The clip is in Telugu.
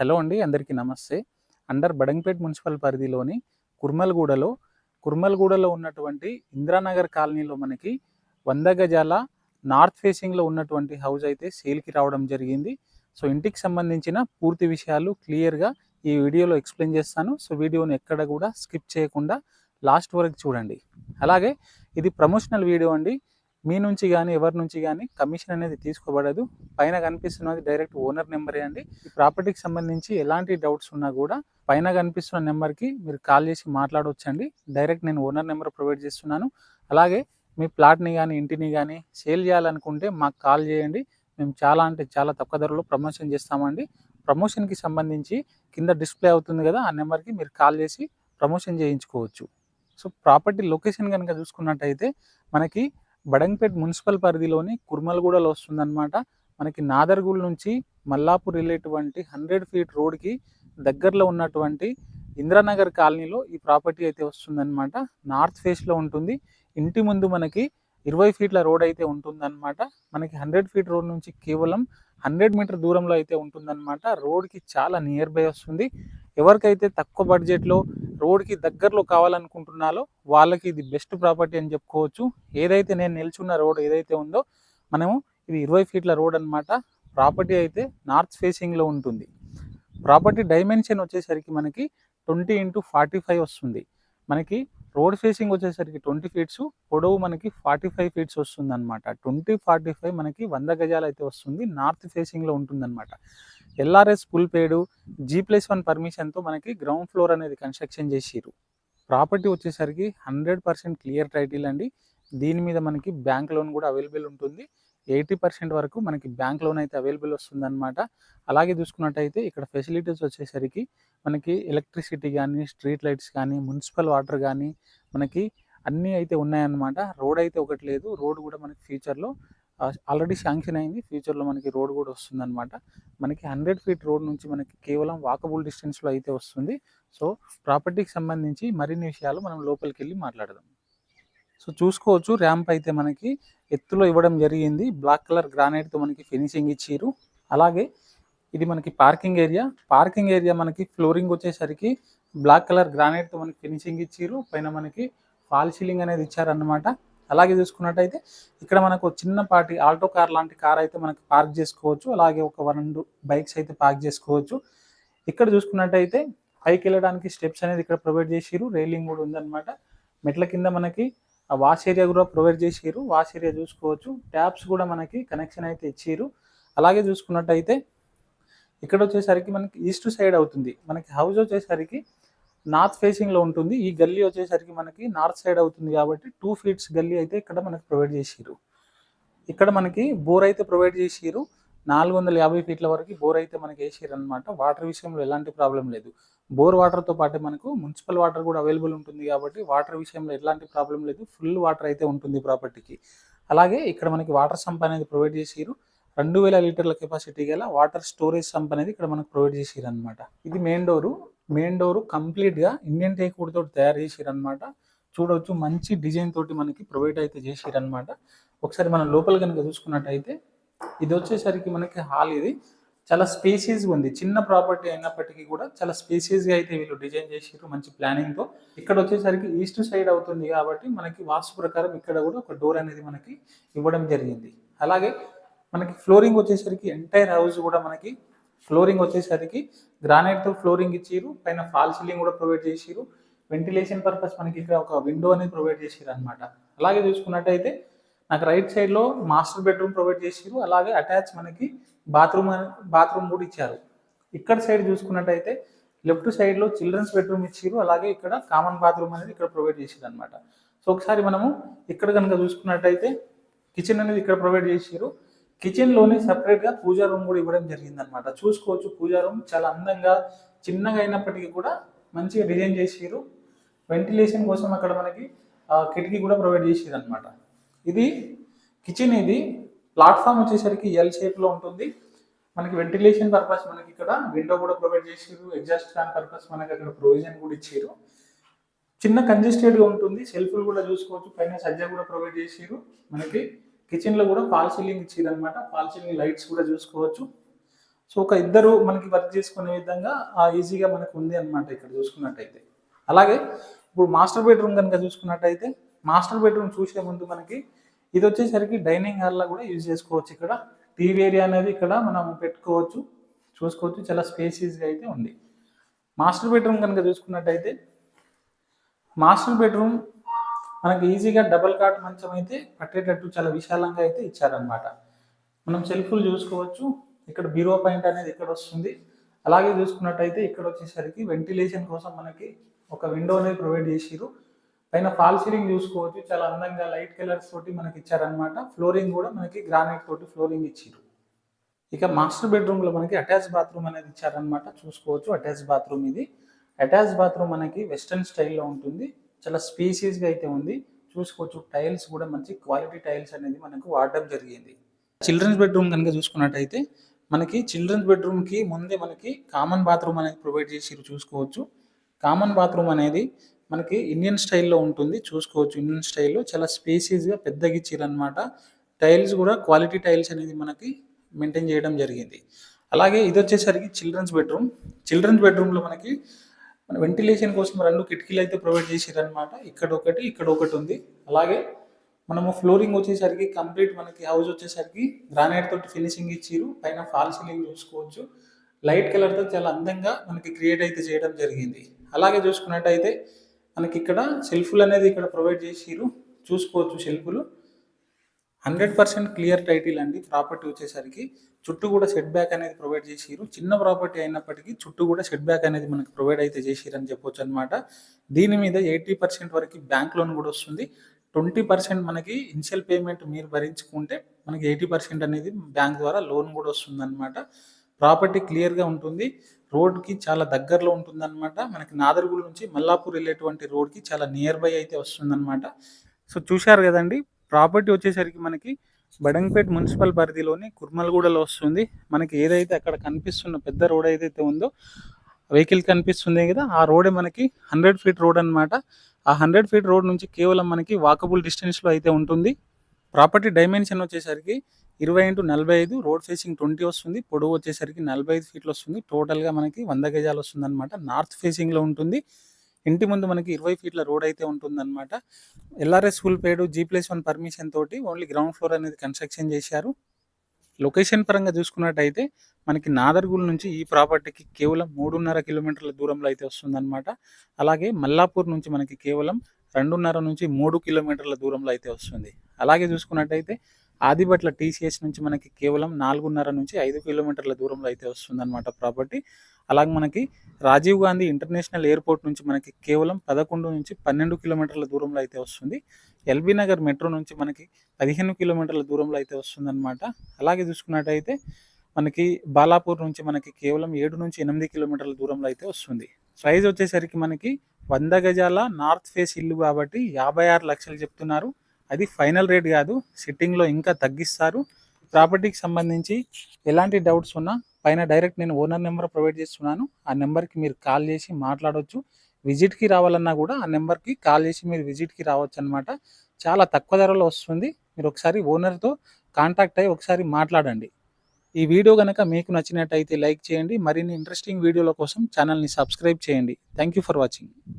హలో అండి అందరికీ నమస్తే. అండర్ బడంగపేట్ మున్సిపల్ పరిధిలోని కుర్మల్గూడలో కుర్మల్గూడలో ఉన్నటువంటి ఇందిరానగర్ కాలనీలో మనకి వంద గజాల నార్త్ ఫేసింగ్లో ఉన్నటువంటి హౌస్ అయితే సేల్కి రావడం జరిగింది. సో ఇంటికి సంబంధించిన పూర్తి విషయాలు క్లియర్గా ఈ వీడియోలో ఎక్స్ప్లెయిన్ చేస్తాను. సో వీడియోని ఎక్కడ కూడా స్కిప్ చేయకుండా లాస్ట్ వరకు చూడండి. అలాగే ఇది ప్రమోషనల్ వీడియో అండి. మీ నుంచి కానీ ఎవరి నుంచి కానీ కమిషన్ అనేది తీసుకోబడదు. పైన కనిపిస్తున్నది డైరెక్ట్ ఓనర్ నెంబరే అండి. ప్రాపర్టీకి సంబంధించి ఎలాంటి డౌట్స్ ఉన్నా కూడా పైన కనిపిస్తున్న నెంబర్కి మీరు కాల్ చేసి మాట్లాడవచ్చండి డైరెక్ట్ నేను ఓనర్ నెంబర్ ప్రొవైడ్ చేస్తున్నాను. అలాగే మీ ప్లాట్ని కానీ ఇంటిని కానీ సేల్ చేయాలనుకుంటే మాకు కాల్ చేయండి. మేము చాలా అంటే చాలా తక్కువ ధరలో ప్రమోషన్ చేస్తామండి. ప్రమోషన్కి సంబంధించి కింద డిస్ప్లే అవుతుంది కదా ఆ నెంబర్కి మీరు కాల్ చేసి ప్రమోషన్ చేయించుకోవచ్చు. సో ప్రాపర్టీ లొకేషన్ కనుక చూసుకున్నట్టయితే మనకి బడంగపేట్ మున్సిపల్ పరిధిలోని కుర్మల్గూడలో వస్తుందన్నమాట. మనకి నాదర్గుల్ నుంచి మల్లాపూర్ వెళ్ళేటువంటి హండ్రెడ్ ఫీట్ రోడ్కి దగ్గరలో ఉన్నటువంటి ఇంద్రానగర్ కాలనీలో ఈ ప్రాపర్టీ అయితే వస్తుందన్నమాట. నార్త్ ఫేస్లో ఉంటుంది. ఇంటి ముందు మనకి ఇరవై ఫీట్ల రోడ్ అయితే ఉంటుందన్నమాట. మనకి హండ్రెడ్ ఫీట్ రోడ్ నుంచి కేవలం హండ్రెడ్ మీటర్ దూరంలో అయితే ఉంటుందన్నమాట. రోడ్కి చాలా నియర్ బై వస్తుంది. ఎవరికైతే తక్కువ బడ్జెట్లో రోడ్కి దగ్గరలో కావాలనుకుంటున్నారో వాళ్ళకి ఇది బెస్ట్ ప్రాపర్టీ అని చెప్పుకోవచ్చు. ఏదైతే నేను నిల్చున్న రోడ్ ఏదైతే ఉందో మనము ఇది ఇరవై ఫీట్ల రోడ్ అన్నమాట. ప్రాపర్టీ అయితే నార్త్ ఫేసింగ్లో ఉంటుంది. ప్రాపర్టీ డైమెన్షన్ వచ్చేసరికి మనకి ట్వంటీ ఇంటూ ఫార్టీ ఫైవ్ వస్తుంది. మనకి రోడ్ ఫేసింగ్ వచ్చేసరికి ట్వంటీ ఫీట్స్ పొడవు మనకి ఫార్టీ ఫైవ్ ఫీట్స్ వస్తుంది అనమాట ట్వంటీ ఫార్టీ ఫైవ్ మనకి వంద గజాలు అయితే వస్తుంది. నార్త్ ఫేసింగ్లో ఉంటుందన్నమాట. LRS full paid G plus one పర్మిషన్తో మనకి గ్రౌండ్ ఫ్లోర్ అనేది కన్స్ట్రక్షన్ చేసిరు ప్రాపర్టీ వచ్చేసరికి హండ్రెడ్ పర్సెంట్ క్లియర్ టైటిల్ అండి. దీని మీద మనకి బ్యాంక్ లోన్ కూడా అవైలబుల్ ఉంటుంది. ఎయిటీ పర్సెంట్ వరకు మనకి బ్యాంక్ లోన్ అయితే అవైలబుల్ వస్తుందన్నమాట. అలాగే చూసుకున్నట్టయితే ఇక్కడ ఫెసిలిటీస్ వచ్చేసరికి మనకి ఎలక్ట్రిసిటీ కానీ స్ట్రీట్ లైట్స్ కానీ మున్సిపల్ వాటర్ కానీ మనకి అన్నీ అయితే ఉన్నాయన్నమాట. రోడ్ అయితే ఒకటి లేదు. రోడ్ కూడా మనకి ఫ్యూచర్లో ఆల్రెడీ శాంక్షన్ అయింది. ఫ్యూచర్లో మనకి రోడ్ కూడా వస్తుందన్నమాట. మనకి హండ్రెడ్ ఫీట్ రోడ్ నుంచి మనకి కేవలం వాకబుల్ డిస్టెన్స్లో అయితే వస్తుంది. సో ప్రాపర్టీకి సంబంధించి మరిన్ని విషయాలు మనం లోపలికి వెళ్ళి మాట్లాడదాం. సో చూసుకోవచ్చు. ర్యాంప్ అయితే మనకి ఎత్తులో ఇవ్వడం జరిగింది. బ్లాక్ కలర్ గ్రానైట్తో మనకి ఫినిషింగ్ ఇచ్చారు. అలాగే ఇది మనకి పార్కింగ్ ఏరియా. పార్కింగ్ ఏరియా మనకి ఫ్లోరింగ్ వచ్చేసరికి బ్లాక్ కలర్ గ్రానైట్తో మనకి ఫినిషింగ్ ఇచ్చారు. పైన మనకి ఫాల్ సీలింగ్ అనేది ఇచ్చారన్నమాట. అలాగే చూసుకున్నట్టయితే ఇక్కడ మనకు చిన్నపాటి ఆల్టో కార్ లాంటి కార్ అయితే మనకి పార్క్ చేసుకోవచ్చు. అలాగే ఒక రెండు బైక్స్ అయితే పార్క్ చేసుకోవచ్చు. ఇక్కడ చూసుకున్నట్టయితే పైకి వెళ్ళడానికి స్టెప్స్ అనేది ఇక్కడ ప్రొవైడ్ చేసిరు రైలింగ్ కూడా ఉందన్నమాట. మెట్ల కింద మనకి ఆ వాష్ ఏరియా కూడా ప్రొవైడ్ చేసిరు వాష్ ఏరియా చూసుకోవచ్చు. ట్యాప్స్ కూడా మనకి కనెక్షన్ అయితే ఇచ్చిరు అలాగే చూసుకున్నట్టయితే ఇక్కడ వచ్చేసరికి మనకి ఈస్ట్ సైడ్ అవుతుంది. మనకి హౌస్ వచ్చేసరికి నార్త్ ఫేసింగ్లో ఉంటుంది. ఈ గల్లీ వచ్చేసరికి మనకి నార్త్ సైడ్ అవుతుంది కాబట్టి టూ ఫీట్స్ గల్లీ అయితే ఇక్కడ మనకి ప్రొవైడ్ చేసిరు ఇక్కడ మనకి బోర్ అయితే ప్రొవైడ్ చేసిరు నాలుగు వందల యాభై ఫీట్ల వరకు బోర్ అయితే మనకి వేసారు అనమాట వాటర్ విషయంలో ఎలాంటి ప్రాబ్లం లేదు. బోర్ వాటర్తో పాటు మనకు మున్సిపల్ వాటర్ కూడా అవైలబుల్ ఉంటుంది కాబట్టి వాటర్ విషయంలో ఎలాంటి ప్రాబ్లం లేదు. ఫుల్ వాటర్ అయితే ఉంటుంది ప్రాపర్టీకి. అలాగే ఇక్కడ మనకి వాటర్ సంప్ అనేది ప్రొవైడ్ చేసారు. రెండు వేల లీటర్ల కెపాసిటీ గల వాటర్ స్టోరేజ్ సంప్ అనేది ఇక్కడ మనకు ప్రొవైడ్ చేసారు అనమాట ఇది మెయిన్ డోరు. మెయిన్ డోరు కంప్లీట్గా ఇండియన్ టేక్ వుడ్ తోటి తయారు చేసారు అనమాట చూడవచ్చు మంచి డిజైన్ తోటి మనకి ప్రొవైడ్ అయితే చేసారు అనమాట ఒకసారి మనం లోపల కనుక చూసుకున్నట్టయితే ఇది వచ్చేసరికి మనకి హాల్ ఇది. చాలా స్పేసీస్ ఉంది. చిన్న ప్రాపర్టీ అయినప్పటికీ కూడా చాలా స్పేసియస్గా అయితే వీళ్ళు డిజైన్ చేసారు మంచి ప్లానింగ్తో ఇక్కడ వచ్చేసరికి ఈస్ట్ సైడ్ అవుతుంది కాబట్టి మనకి వాస్తు ప్రకారం ఇక్కడ కూడా ఒక డోర్ అనేది మనకి ఇవ్వడం జరిగింది. అలాగే మనకి ఫ్లోరింగ్ వచ్చేసరికి ఎంటైర్ హౌస్ కూడా మనకి ఫ్లోరింగ్ వచ్చేసరికి గ్రానైట్తో ఫ్లోరింగ్ ఇచ్చిర్రు. పైన ఫాల్ సీలింగ్ కూడా ప్రొవైడ్ చేసిర్రు. వెంటిలేషన్ పర్పస్ మనకి ఇక్కడ ఒక విండో అనేది ప్రొవైడ్ చేసిర్రు అనమాట అలాగే చూసుకున్నట్టయితే నాకు రైట్ సైడ్లో మాస్టర్ బెడ్రూమ్ ప్రొవైడ్ చేసారు అలాగే అటాచ్ మనకి బాత్రూమ్ బాత్రూమ్ కూడా ఇచ్చారు. ఇక్కడ సైడ్ చూసుకున్నట్టయితే లెఫ్ట్ సైడ్లో చిల్డ్రన్స్ బెడ్రూమ్ ఇచ్చారు అలాగే ఇక్కడ కామన్ బాత్రూమ్ అనేది ఇక్కడ ప్రొవైడ్ చేసిర్రు అనమాట సో ఒకసారి మనము ఇక్కడ కనుక చూసుకున్నట్టయితే కిచెన్ అనేది ఇక్కడ ప్రొవైడ్ చేసారు కిచెన్లోనే సపరేట్గా పూజా రూమ్ కూడా ఇవ్వడం జరిగిందనమాట చూసుకోవచ్చు పూజా రూమ్ చాలా అందంగా చిన్నగా అయినప్పటికీ కూడా మంచిగా డిజైన్ చేసారు వెంటిలేషన్ కోసం అక్కడ మనకి కిటికీ కూడా ప్రొవైడ్ చేసారు అనమాట ఇది కిచెన్ ఇది. ప్లాట్ఫామ్ వచ్చేసరికి ఎల్ షేప్లో ఉంటుంది. మనకి వెంటిలేషన్ పర్పస్ మనకి ఇక్కడ విండో కూడా ప్రొవైడ్ చేసారు ఎగ్జాస్ట్ ఫ్యాన్ పర్పస్ మనకి అక్కడ ప్రొవిజన్ కూడా ఇచ్చారు చిన్న కంజెస్టెడ్గా ఉంటుంది. సెల్ఫ్లు కూడా చూసుకోవచ్చు. పైన సజ్జ కూడా ప్రొవైడ్ చేసారు మనకి కిచెన్లో కూడా ఫాల్ సీలింగ్ ఇచ్చారు అనమాట ఫాల్ సీలింగ్ లైట్స్ కూడా చూసుకోవచ్చు. సో ఒక ఇద్దరు మనకి వర్క్ చేసుకునే విధంగా ఆ ఈజీగా మనకు ఉంది అనమాట ఇక్కడ చూసుకున్నట్టయితే. అలాగే ఇప్పుడు మాస్టర్ బెడ్రూమ్ కనుక చూసుకున్నట్టయితే మాస్టర్ బెడ్రూమ్ చూసే ముందు మనకి ఇది వచ్చేసరికి డైనింగ్ హాల్లో కూడా యూజ్ చేసుకోవచ్చు ఇక్కడ. టీవీ ఏరియా అనేది ఇక్కడ మనం పెట్టుకోవచ్చు చూసుకోవచ్చు. చాలా స్పేసీస్గా అయితే ఉంది. మాస్టర్ బెడ్రూమ్ కనుక చూసుకున్నట్టయితే మాస్టర్ బెడ్రూమ్ మనకి ఈజీగా డబల్ కాట్ మంచం అయితే పట్టేటట్టు చాలా విశాలంగా అయితే ఇచ్చారనమాట మనం సెల్ఫ్లు చూసుకోవచ్చు. ఇక్కడ బీరో పాయింట్ అనేది ఇక్కడ వస్తుంది. అలాగే చూసుకున్నట్టయితే ఇక్కడ వచ్చేసరికి వెంటిలేషన్ కోసం మనకి ఒక విండో అనేది ప్రొవైడ్ చేసిరు పైన ఫాల్ సీలింగ్ చూసుకోవచ్చు. చాలా అందంగా లైట్ కలర్స్ తోటి మనకి ఇచ్చారనమాట ఫ్లోరింగ్ కూడా మనకి గ్రానైట్ తోటి ఫ్లోరింగ్ ఇచ్చారు ఇక మాస్టర్ బెడ్రూమ్లో మనకి అటాచ్ బాత్రూమ్ అనేది ఇచ్చారనమాట చూసుకోవచ్చు అటాచ్ బాత్రూమ్ ఇది. అటాచ్ బాత్రూమ్ మనకి వెస్టర్న్ స్టైల్లో ఉంటుంది. చాలా స్పీసీస్గా అయితే ఉంది. చూసుకోవచ్చు టైల్స్ కూడా మంచి క్వాలిటీ టైల్స్ అనేది మనకు వాడడం జరిగింది. చిల్డ్రన్స్ బెడ్రూమ్ కనుక చూసుకున్నట్టయితే మనకి చిల్డ్రన్స్ బెడ్రూమ్కి ముందే మనకి కామన్ బాత్రూమ్ అనేది ప్రొవైడ్ చేసి చూసుకోవచ్చు. కామన్ బాత్రూమ్ అనేది మనకి ఇండియన్ స్టైల్లో ఉంటుంది. చూసుకోవచ్చు. ఇండియన్ స్టైల్లో చాలా స్పేసియస్గా పెద్దగా ఇచ్చిరనమాట టైల్స్ కూడా క్వాలిటీ టైల్స్ అనేది మనకి మెయింటైన్ చేయడం జరిగింది. అలాగే ఇది వచ్చేసరికి చిల్డ్రన్స్ బెడ్రూమ్ చిల్డ్రన్స్ బెడ్రూమ్లో మనకి మన వెంటిలేషన్ కోసం రెండు కిటికీలు అయితే ప్రొవైడ్ చేసారనమాట ఇక్కడ ఒకటి ఇక్కడ ఒకటి ఉంది. అలాగే మనము ఫ్లోరింగ్ వచ్చేసరికి కంప్లీట్ మనకి హౌస్ వచ్చేసరికి గ్రానైట్ తోటి ఫినిషింగ్ ఇచ్చిరు. పైన ఫాల్ సీలింగ్ చూసుకోవచ్చు. లైట్ కలర్తో చాలా అందంగా మనకి క్రియేట్ అయితే చేయడం జరిగింది. అలాగే చూసుకున్నట్టయితే మనకి ఇక్కడ సెల్ఫ్లు అనేది ఇక్కడ ప్రొవైడ్ చేసిరు చూసుకోవచ్చు సెల్ఫ్లు హండ్రెడ్ పర్సెంట్ క్లియర్ టైటిల్ అండి ప్రాపర్టీ వచ్చేసరికి. చుట్టూ కూడా సెట్ బ్యాక్ అనేది ప్రొవైడ్ చేసిరు చిన్న ప్రాపర్టీ అయినప్పటికీ చుట్టూ కూడా సెట్ బ్యాక్ అనేది మనకి ప్రొవైడ్ అయితే చేసిరని చెప్పొచ్చు అనమాట దీని మీద ఎయిటీ పర్సెంట్ వరకు బ్యాంక్ లోన్ కూడా వస్తుంది. ట్వంటీ పర్సెంట్ మనకి ఇనిషియల్ పేమెంట్ మీరు భరించుకుంటే మనకి ఎయిటీ పర్సెంట్ అనేది బ్యాంక్ ద్వారా లోన్ కూడా వస్తుంది అనమాట ప్రాపర్టీ క్లియర్గా ఉంటుంది. రోడ్కి చాలా దగ్గరలో ఉంటుందన్నమాట. మనకి నాదర్గుల్ నుంచి మల్లాపూర్ వెళ్ళేటువంటి రోడ్కి చాలా నియర్ బై అయితే వస్తుందన్నమాట. సో చూశారు కదండి ప్రాపర్టీ వచ్చేసరికి మనకి బడంగపేట్ మున్సిపల్ పరిధిలోని కుర్మల్గూడలో వస్తుంది. మనకి ఏదైతే అక్కడ కనిపిస్తున్న పెద్ద రోడ్ ఏదైతే ఉందో వెహికల్ కనిపిస్తుంది కదా ఆ రోడే మనకి హండ్రెడ్ ఫీట్ రోడ్ అనమాట ఆ హండ్రెడ్ ఫీట్ రోడ్ నుంచి కేవలం మనకి వాకబుల్ డిస్టెన్స్లో అయితే ఉంటుంది. ప్రాపర్టీ డైమెన్షన్ వచ్చేసరికి ఇరవై ఇంటూ నలభై ఐదు రోడ్ ఫేసింగ్ ట్వంటీ వస్తుంది. పొడవు వచ్చేసరికి నలభై ఐదు ఫీట్లు వస్తుంది. టోటల్గా మనకి వంద గజాలు వస్తుంది అనమాట నార్త్ ఫేసింగ్లో ఉంటుంది. ఇంటి ముందు మనకి ఇరవై ఫీట్ల రోడ్ అయితే ఉంటుందన్నమాట. LRS full paid G plus one permission తోటి ఓన్లీ గ్రౌండ్ ఫ్లోర్ అనేది కన్స్ట్రక్షన్ చేశారు. లొకేషన్ పరంగా చూసుకున్నట్టయితే మనకి నాదర్గుల్ నుంచి ఈ ప్రాపర్టీకి కేవలం మూడున్నర కిలోమీటర్ల దూరంలో అయితే వస్తుందన్నమాట. అలాగే మల్లాపూర్ నుంచి మనకి కేవలం రెండున్నర నుంచి మూడు కిలోమీటర్ల దూరంలో అయితే వస్తుంది. అలాగే చూసుకున్నట్టయితే ఆదిబట్ల టీసీఎస్ నుంచి మనకి కేవలం నాలుగున్నర నుంచి ఐదు కిలోమీటర్ల దూరంలో అయితే వస్తుందన్నమాట ప్రాపర్టీ అలాగే మనకి రాజీవ్ గాంధీ ఇంటర్నేషనల్ ఎయిర్పోర్ట్ నుంచి మనకి కేవలం పదకొండు నుంచి పన్నెండు కిలోమీటర్ల దూరంలో అయితే వస్తుంది. ఎల్బీ నగర్ మెట్రో నుంచి మనకి పదిహేను కిలోమీటర్ల దూరంలో అయితే వస్తుందన్నమాట. అలాగే చూసుకున్నట్టయితే మనకి బాలాపూర్ నుంచి మనకి కేవలం ఏడు నుంచి ఎనిమిది కిలోమీటర్ల దూరంలో అయితే వస్తుంది. ప్రైజ్ వచ్చేసరికి మనకి వంద గజాల నార్త్ ఫేస్ ఇల్లు కాబట్టి యాభై ఆరు లక్షలు చెప్తున్నారు. అది ఫైనల్ రేట్ కాదు సిట్టింగ్లో ఇంకా తగ్గిస్తారు. ప్రాపర్టీకి సంబంధించి ఎలాంటి డౌట్స్ ఉన్నా పైన డైరెక్ట్ నేను ఓనర్ నెంబర్ ప్రొవైడ్ చేస్తున్నాను. ఆ నెంబర్కి మీరు కాల్ చేసి మాట్లాడవచ్చు విజిట్కి రావాలన్నా కూడా ఆ నెంబర్కి కాల్ చేసి మీరు విజిట్కి రావచ్చు అనమాట చాలా తక్కువ ధరలో వస్తుంది. మీరు ఒకసారి ఓనర్తో కాంటాక్ట్ అయ్యి ఒకసారి మాట్లాడండి. ఈ వీడియో కనుక మీకు నచ్చినట్టయితే లైక్ చేయండి. మరిన్ని ఇంట్రెస్టింగ్ వీడియోల కోసం ఛానల్ని సబ్స్క్రైబ్ చేయండి. Thank you for watching